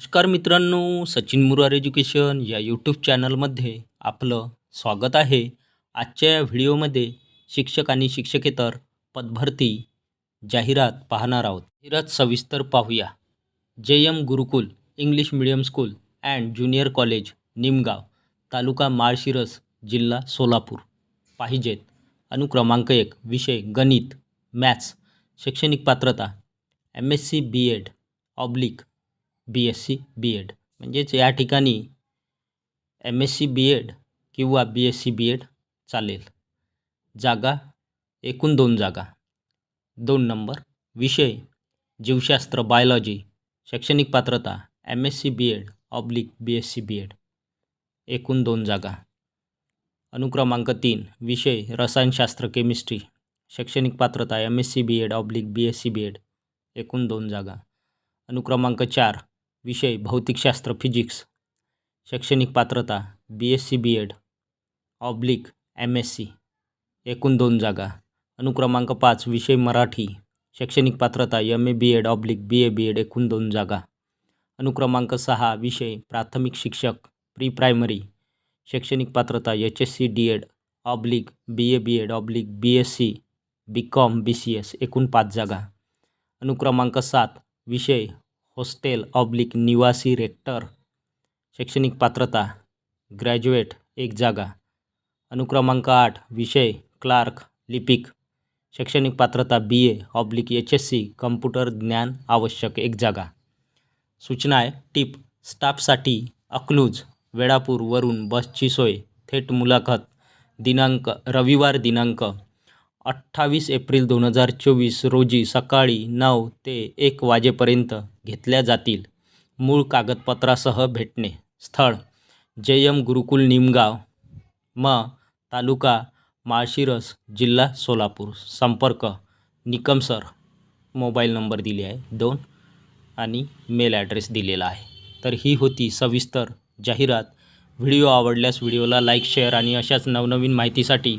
नमस्कार मित्रांनो सचिन मुरार एज्युकेशन या यूट्यूब चॅनलमध्ये आपलं स्वागत आहे. आजच्या या व्हिडिओमध्ये शिक्षक आणि शिक्षकेतर पदभरती जाहिरात पाहणार आहोत. जाहिरात सविस्तर पाहूया. J M Gurukul English medium school and junior college Nimgaon taluka Malshiras जिल्हा सोलापूर. पाहिजेत. अनुक्रमांक एक विषय गणित मॅथ्स शैक्षणिक पात्रता M S C B Ed oblique B S C B Ed म्हणजेच या ठिकाणी M S C B Ed किंवा B S C B Ed चालेल. जागा एकूण दोन जागा. दोन नंबर विषय जीवशास्त्र बायोलॉजी शैक्षणिक पात्रता M S C B Ed oblique B S C B Ed एकूण दोन जागा. अनुक्रमांक तीन विषय रसायनशास्त्र केमिस्ट्री शैक्षणिक पात्रता M S C B Ed oblique B S C B Ed एकूण दोन जागा. अनुक्रमांक चार विषय, भौतिकशास्त्र, फिजिक्स, शैक्षणिक पात्रता B S C B Ed oblique M S C एकूण दोन जागा. अनुक्रमांक पाच, विषय, मराठी, शैक्षणिक पात्रता M A B Ed oblique B A B Ed एकूण दोन जागा. अनुक्रमांक सहा, विषय, प्राथमिक शिक्षक प्री प्रायमरी शैक्षणिक पात्रता H S C D Ed oblique B A B Ed oblique B S C B com B C S एकूण पाच जागा. अनुक्रमांक सात, विषय हॉस्टेल ऑब्लिक निवासी रेक्टर शैक्षणिक पात्रता ग्रॅज्युएट एक जागा अनुक्रमांक आठ विषय क्लार्क लिपिक शैक्षणिक पात्रता B A oblique H S C computer ज्ञान आवश्यक एक जागा. सूचना आहे टिप स्टाफसाठी अकलूज वेळापूरवरून बसची सोय थेट मुलाखत दिनांक रविवार दिनांक अठ्ठावीस एप्रिल दोन हजार चोवीस रोजी सकाळी नऊ ते एक वाजेपर्यंत घेतल्या जातील मूळ कागदपत्रासह भेटणे. स्थळ जे गुरुकुल निमगाव म तालुका माळशिरस जिल्हा सोलापूर. संपर्क निकम सर. मोबाईल नंबर दिले आहे दोन आणि मेल ॲड्रेस दिलेला आहे. तर ही होती सविस्तर जाहिरात. व्हिडिओ आवडल्यास व्हिडिओला लाईक शेअर आणि अशाच नवनवीन माहितीसाठी